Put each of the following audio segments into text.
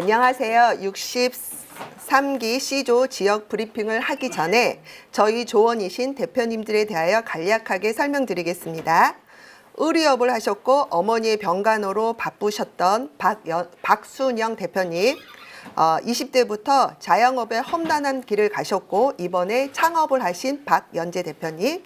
안녕하세요. 63기 C조 지역 브리핑을 하기 전에 저희 조원이신 대표님들에 대하여 간략하게 설명드리겠습니다. 의료업을 하셨고 어머니의 병간호로 바쁘셨던 박연, 박순영 대표님. 어, 20대부터 자영업의 험난한 길을 가셨고 이번에 창업을 하신 박연재 대표님.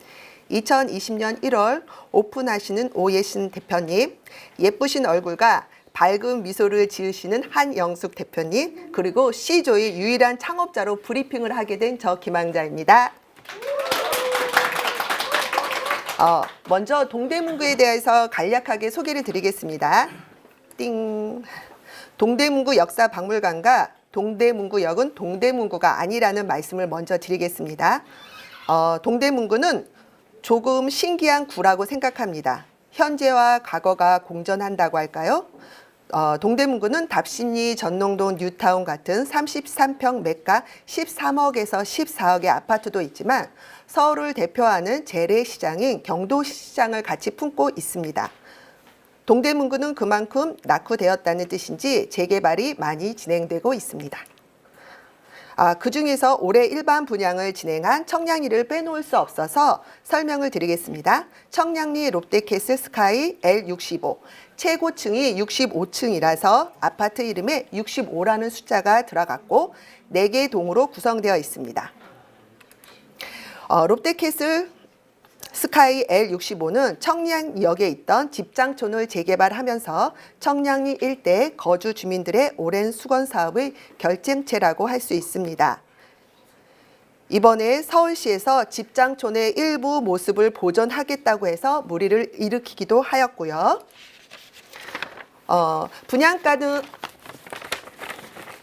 2020년 1월 오픈하시는 오예신 대표님. 예쁘신 얼굴과 밝은 미소를 지으시는 한영숙 대표님. 그리고 C조의 유일한 창업자로 브리핑을 하게 된 저 김항자입니다. 어, 먼저 동대문구에 대해서 간략하게 소개를 드리겠습니다. 띵. 동대문구 역사 박물관과 동대문구역은 동대문구가 아니라는 말씀을 먼저 드리겠습니다. 어, 동대문구는 조금 신기한 구라고 생각합니다. 현재와 과거가 공존한다고 할까요? 어, 동대문구는 답심리, 전농동, 뉴타운 같은 33평 매가 13억에서 14억의 아파트도 있지만 서울을 대표하는 재래시장인 경도시장을 같이 품고 있습니다. 동대문구는 그만큼 낙후되었다는 뜻인지 재개발이 많이 진행되고 있습니다. 아, 그 중에서 올해 일반 분양을 진행한 청량리를 빼놓을 수 없어서 설명을 드리겠습니다. 청량리 롯데캐슬 스카이 L65 최고층이 65층이라서 아파트 이름에 65라는 숫자가 들어갔고 4개 동으로 구성되어 있습니다. 어, 롯데캐슬 스카이 L65는 청량역에 있던 집장촌을 재개발하면서 청량리 일대 거주 주민들의 오랜 수건 사업의 결정체라고 할 수 있습니다. 이번에 서울시에서 집장촌의 일부 모습을 보존하겠다고 해서 무리를 일으키기도 하였고요. 어, 분양가는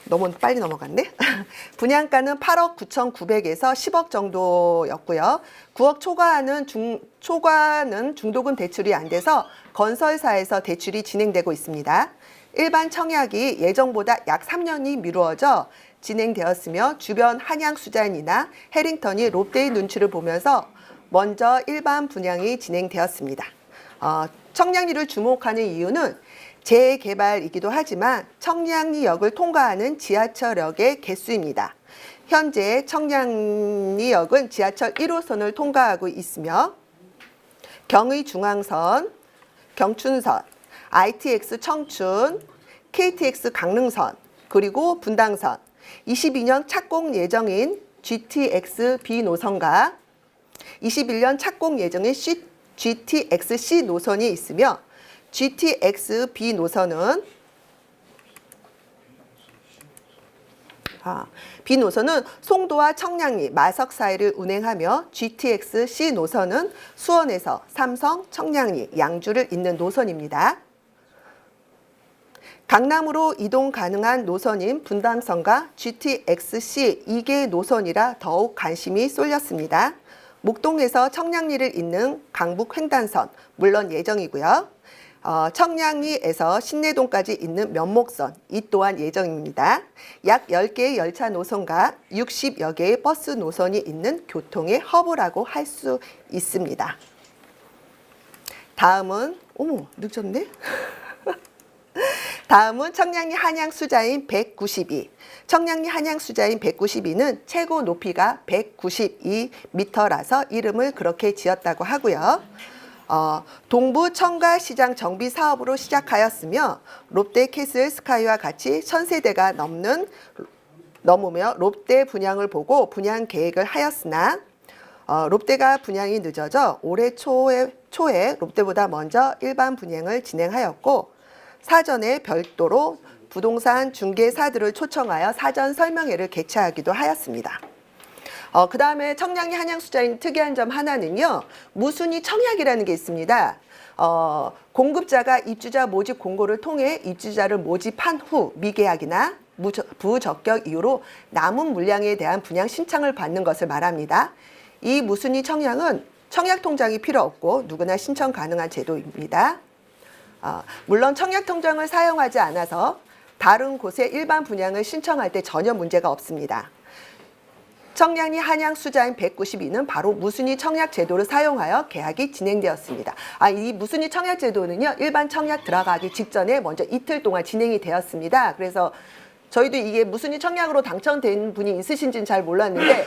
너무 빨리 넘어갔네. 분양가는 8억 9,900에서 10억 정도였고요. 9억 초과는 중 초과는 중도금 대출이 안 돼서 건설사에서 대출이 진행되고 있습니다. 일반 청약이 예정보다 약 3년이 미루어져 진행되었으며 주변 한양 수잔이나 해링턴이 롯데의 눈치를 보면서 먼저 일반 분양이 진행되었습니다. 어, 청량리를 주목하는 이유는 재개발이기도 하지만 청량리역을 통과하는 지하철역의 개수입니다. 현재 청량리역은 지하철 1호선을 통과하고 있으며 경의중앙선, 경춘선, ITX 청춘, KTX 강릉선, 그리고 분당선, 22년 착공 예정인 GTX B 노선과 21년 착공 예정인 GTX C 노선이 있으며 GTX B 노선은 아, B 노선은 송도와 청량리, 마석 사이를 운행하며 GTX C 노선은 수원에서 삼성, 청량리, 양주를 잇는 노선입니다. 강남으로 이동 가능한 노선인 분당선과 GTX-C 2개 노선이라 더욱 관심이 쏠렸습니다. 목동에서 청량리를 잇는 강북 횡단선 물론 예정이고요. 어, 청량리에서 신내동까지 있는 면목선 이 또한 예정입니다. 약 10개의 열차 노선과 60여 개의 버스 노선이 있는 교통의 허브라고 할 수 있습니다. 다음은 어머 늦었네. 다음은 청량리 한양 수자인 192. 청량리 한양 수자인 192는 최고 높이가 192m라서 이름을 그렇게 지었다고 하고요. 어, 동부 청가 시장 정비 사업으로 시작하였으며 롯데 캐슬 스카이와 같이 천세대가 넘는 넘으며 롯데 분양을 보고 분양 계획을 하였으나 어, 롯데가 분양이 늦어져 올해 초에, 초에 롯데보다 먼저 일반 분양을 진행하였고 사전에 별도로 부동산 중개사들을 초청하여 사전 설명회를 개최하기도 하였습니다. 어, 그 다음에 청량리 한양수자인 특이한 점 하나는요, 무순위 청약이라는 게 있습니다. 어, 공급자가 입주자 모집 공고를 통해 입주자를 모집한 후 미계약이나 부적격 이유로 남은 물량에 대한 분양 신청을 받는 것을 말합니다. 이 무순위 청약은 청약 통장이 필요 없고 누구나 신청 가능한 제도입니다. 어, 물론 청약 통장을 사용하지 않아서 다른 곳에 일반 분양을 신청할 때 전혀 문제가 없습니다. 청량리 한양 수자인 192는 바로 무순위 청약 제도를 사용하여 계약이 진행되었습니다. 아, 이 무순위 청약 제도는요, 일반 청약 들어가기 직전에 먼저 이틀 동안 진행이 되었습니다. 그래서 저희도 이게 이 청약으로 당첨된 분이 있으신지는 잘 몰랐는데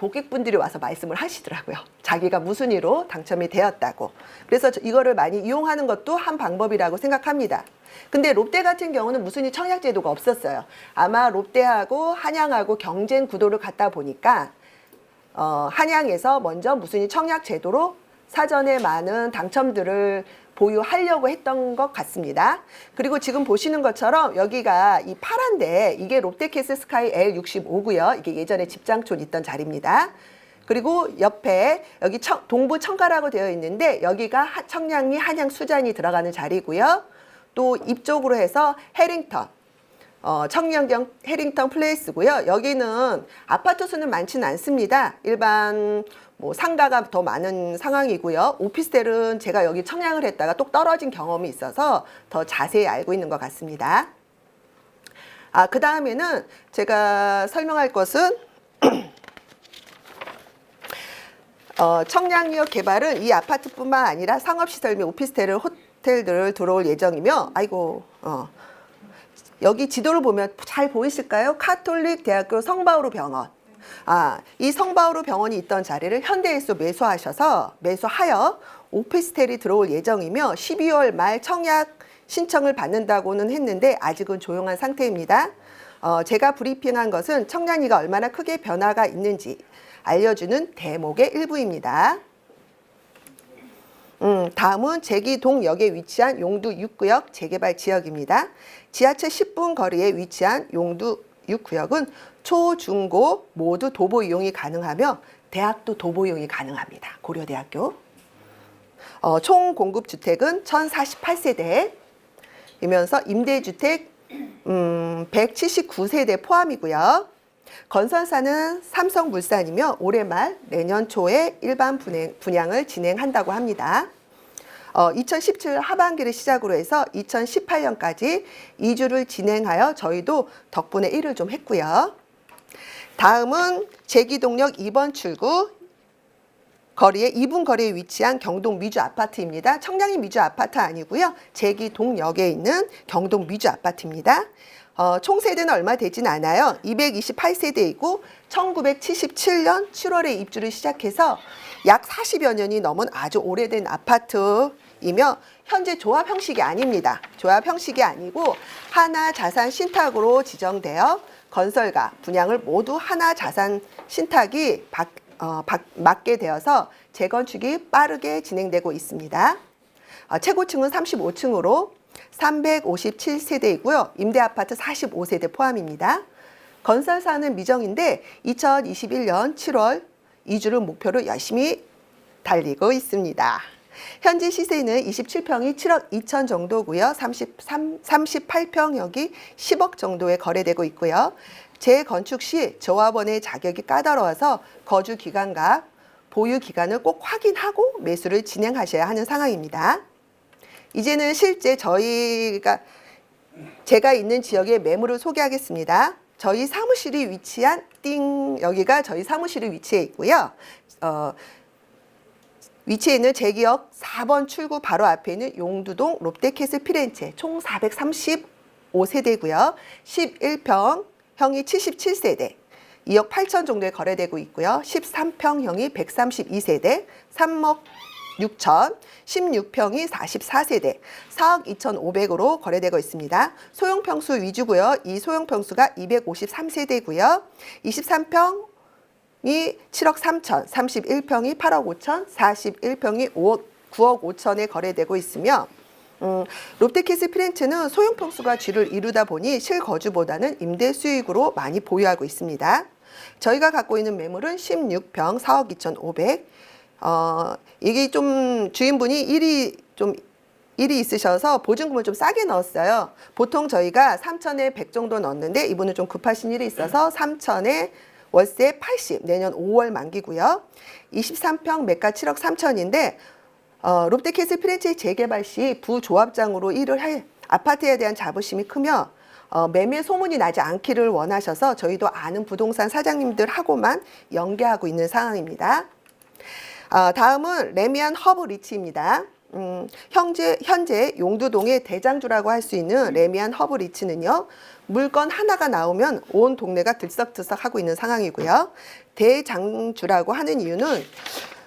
고객분들이 와서 말씀을 하시더라고요. 자기가 무슨 이로 당첨이 되었다고. 그래서 저- 이거를 많이 이용하는 것도 한 방법이라고 생각합니다. 근데 롯데 같은 경우는 무슨 이 청약 제도가 없었어요. 아마 롯데하고 한양하고 경쟁 구도를 갖다 보니까 어, 한양에서 먼저 무슨 이 청약 제도로 사전에 많은 당첨들을 보유하려고 했던 것 같습니다. 그리고 지금 보시는 것처럼 여기가 이 파란데 이게 롯데캐슬 스카이 L65고요. 이게 예전에 집장촌 있던 자리입니다. 그리고 옆에 여기 청- 동부 청가라고 되어 있는데 여기가 하- 청량리 한양 수잔이 들어가는 자리고요. 또 입쪽으로 해서 해링턴 어, 청량경 해링턴 플레이스고요. 여기는 아파트 수는 많지는 않습니다. 일반 뭐 상가가 더 많은 상황이고요. 오피스텔은 제가 여기 청량을 했다가 똑 떨어진 경험이 있어서 더 자세히 알고 있는 것 같습니다. 아, 그 다음에는 제가 설명할 것은 어, 청량리역 개발은 이 아파트뿐만 아니라 상업시설 및 오피스텔을 호텔들을 들어올 예정이며 아이고 어, 여기 지도를 보면 잘 보이실까요? 카톨릭 대학교 성바오로 병원. 아, 이 성바오로 병원이 있던 자리를 현대에서 매수하셔서 매수하여 오피스텔이 들어올 예정이며 12월 말 청약 신청을 받는다고는 했는데 아직은 조용한 상태입니다. 어, 제가 브리핑한 것은 청량리가 얼마나 크게 변화가 있는지 알려주는 대목의 일부입니다. 음, 다음은 제기동역에 위치한 용두 6구역 재개발 지역입니다. 지하철 10분 거리에 위치한 용두 6구역은 초, 중, 고 모두 도보 이용이 가능하며 대학도 도보 이용이 가능합니다. 고려대학교. 어, 총 공급 주택은 1048세대 이면서 임대주택 음, 179세대 포함이고요. 건설사는 삼성물산이며 올해 말 내년 초에 일반 분양, 분양을 진행한다고 합니다. 어, 2017 하반기를 시작으로 해서 2018년까지 2주를 진행하여 저희도 덕분에 일을 좀 했고요. 다음은 제기동역 2번 출구 거리에 2분 거리에 위치한 경동 미주 아파트입니다. 청량리 미주 아파트 아니고요. 제기동역에 있는 경동 미주 아파트입니다. 어, 총 세대는 얼마 되진 않아요. 228세대이고 1977년 7월에 입주를 시작해서 약 40여 년이 넘은 아주 오래된 아파트이며 현재 조합 형식이 아닙니다. 조합 형식이 아니고 하나 자산 신탁으로 지정되어 건설가, 분양을 모두 하나 자산 신탁이 박, 어, 박- 맞게 되어서 재건축이 빠르게 진행되고 있습니다. 어, 최고층은 35층으로 357세대이고요. 임대 아파트 45세대 포함입니다. 건설사는 미정인데 2021년 7월 이주를 목표로 열심히 달리고 있습니다. 현재 시세는 27평이 7억 2천 정도고요. 33, 38평역이 10억 정도에 거래되고 있고요. 재건축 시 조합원의 자격이 까다로워서 거주 기간과 보유 기간을 꼭 확인하고 매수를 진행하셔야 하는 상황입니다. 이제는 실제 저희가 제가 있는 지역의 매물을 소개하겠습니다. 저희 사무실이 위치한 띵 여기가 저희 사무실이 위치해 있고요. 어, 위치해 있는 제기역 4번 출구 바로 앞에 있는 용두동 롯데캐슬 피렌체 총 435세대고요. 11평 형이 77세대, 2억 8천 정도에 거래되고 있고요. 13평 형이 132세대, 3억 6천, 16평이 44세대, 4억 2,500으로 거래되고 있습니다. 소형 평수 위주고요. 이 소형 평수가 253세대고요. 23평 이 7억 3천, 31평이 8억 5천, 41평이 5억 9억 5천에 거래되고 있으며 음, 롯데캐슬 피렌체는 소형 평수가 쥐를 이루다 보니 실거주보다는 임대 수익으로 많이 보유하고 있습니다. 저희가 갖고 있는 매물은 16평 4억 2,500. 어, 이게 좀 주인분이 일이 좀 일이 있으셔서 보증금을 좀 싸게 넣었어요. 보통 저희가 3천에 100 정도 넣었는데 이분은 좀 급하신 일이 있어서 3천에 월세 80 내년 5월 만기고요. 23평 매가 7억 3천인데 어, 롯데캐슬 프랜차이즈 재개발 시 부조합장으로 일을 할 아파트에 대한 자부심이 크며 어, 매매 소문이 나지 않기를 원하셔서 저희도 아는 부동산 사장님들하고만 연계하고 있는 상황입니다. 어, 다음은 레미안 허브 리치입니다. 음, 현재, 현재 용두동의 대장주라고 할 수 있는 레미안 허브 리츠는요, 물건 하나가 나오면 온 동네가 들썩들썩 하고 있는 상황이고요. 대장주라고 하는 이유는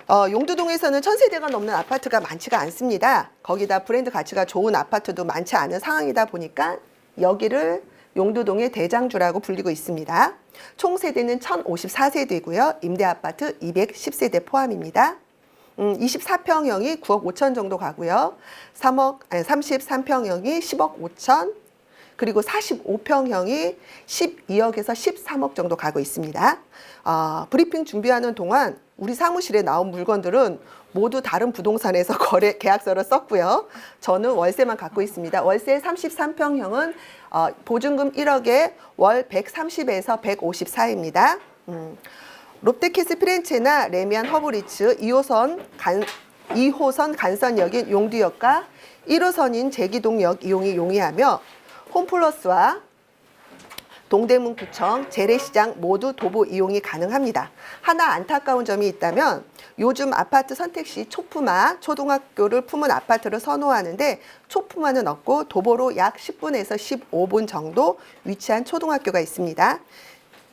어, 용두동에서는 천 세대가 넘는 아파트가 많지가 않습니다. 거기다 브랜드 가치가 좋은 아파트도 많지 않은 상황이다 보니까 여기를 용두동의 대장주라고 불리고 있습니다. 총 세대는 1054세대고요. 임대 아파트 210세대 포함입니다. 음, 24평형이 9억 5천 정도 가고요. 3억 아니 33평형이 10억 5천 그리고 45평형이 12억에서 13억 정도 가고 있습니다. 아, 브리핑 준비하는 동안 우리 사무실에 나온 물건들은 모두 다른 부동산에서 거래 계약서를 썼고요. 저는 월세만 갖고 있습니다. 월세 33평형은 어, 보증금 1억에 월 130에서 154입니다. 음. 롯데캐스 피렌체나 레미안 허브리츠 2호선 간 2호선 간선역인 용두역과 1호선인 제기동역 이용이 용이하며 홈플러스와 동대문구청, 재래시장 모두 도보 이용이 가능합니다. 하나 안타까운 점이 있다면 요즘 아파트 선택 시 초품화, 초등학교를 품은 아파트를 선호하는데 초품화는 없고 도보로 약 10분에서 15분 정도 위치한 초등학교가 있습니다.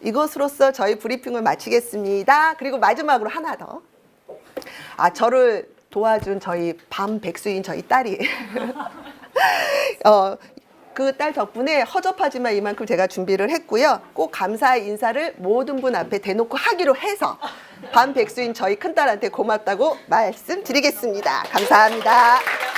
이것으로써 저희 브리핑을 마치겠습니다. 그리고 마지막으로 하나 더. 아, 저를 도와준 저희 밤 백수인 저희 딸이. 어, 그 딸 덕분에 허접하지만 이만큼 제가 준비를 했고요. 꼭 감사의 인사를 모든 분 앞에 대놓고 하기로 해서 밤 백수인 저희 큰딸한테 고맙다고 말씀드리겠습니다. 감사합니다.